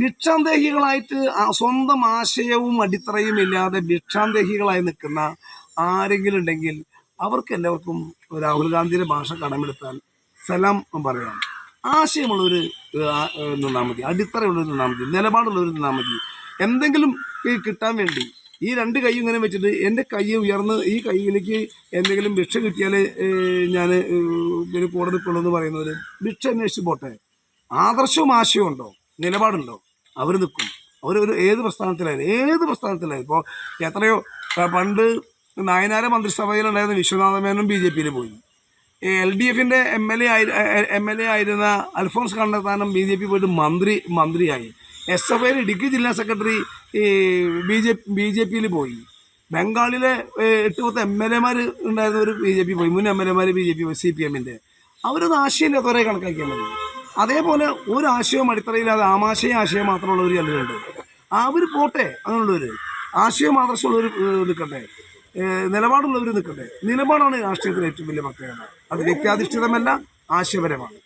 ഭിക്ഷാന്തേഹികളായിട്ട് സ്വന്തം ആശയവും അടിത്തറയും ഇല്ലാതെ ഭിക്ഷാന്തേഹികളായി നിൽക്കുന്ന ആരെങ്കിലും ഉണ്ടെങ്കിൽ അവർക്ക് എല്ലാവർക്കും രാഹുൽ ഗാന്ധിയുടെ ഭാഷ കടമെടുത്താൽ സലാം പറയാം. ആശയമുള്ളവർ നിന്നാൽ മതി. അടിത്തറയുള്ളവർ നിന്നാൽ മതി. നിലപാടുള്ളവർ നിന്നാൽ മതി. എന്തെങ്കിലും കിട്ടാൻ വേണ്ടി ഈ രണ്ട് കൈ ഇങ്ങനെ വെച്ചിട്ട് എന്റെ കൈ ഉയർന്ന് ഈ കൈയിലേക്ക് എന്തെങ്കിലും ഭിക്ഷ കിട്ടിയാൽ ഞാൻ പിന്നെ കൂടെ നിൽക്കുള്ളൂ എന്ന് പറയുന്നവർ ഭിക്ഷ അന്വേഷിച്ച് പോട്ടെ. ആദർശവും ആശയവും ഉണ്ടോ? നിലപാടുണ്ടോ? അവർ നിൽക്കും. അവർ ഒരു ഏത് പ്രസ്ഥാനത്തിലായാലും ഏത് പ്രസ്ഥാനത്തിലായാലും. ഇപ്പോൾ എത്രയോ പണ്ട് നായനാര മന്ത്രിസഭയിലുണ്ടായിരുന്ന വിശ്വനാഥ മേനോൻ ബി ജെ പിയിൽ പോയി. എൽ ഡി എഫിന്റെ എം എൽ എ ആയി എം എൽ എ ആയിരുന്ന Alphons Kannanthanam B J P പോയിട്ട് മന്ത്രി മന്ത്രിയായി. എസ് എഫ് ഐയിൽ ഇടുക്കി ജില്ലാ സെക്രട്ടറി ഈ ബി ജെ ബി ജെ പിയിൽ പോയി. ബംഗാളിലെ എട്ട് പത്ത് എം എൽ എമാർ ഉണ്ടായിരുന്നവർ ബി ജെ പി പോയി. മുൻ എം എൽ എമാർ ബി ജെ പി പോയി സി പി എമ്മിന്റെ അവരത് ആശയമില്ലാത്തവരെ കണക്കാക്കിയാൽ മതി. അതേപോലെ ഒരു ആശയവും അടിത്തറയില്ലാതെ ആമാശയ ആശയം മാത്രമുള്ളവർ ചിലരുണ്ട് അവർ പോട്ടെ അങ്ങനെയുള്ളവർ ആശയം ആദർശമുള്ളവർ നിൽക്കട്ടെ. നിലപാടുള്ളവർ നിൽക്കട്ടെ. നിലപാടാണ് രാഷ്ട്രീയത്തിലെ ഏറ്റവും വലിയ പ്രത്യേകത. അത് വ്യക്തിയാധിഷ്ഠിതമല്ല ആശയപരമാണ്.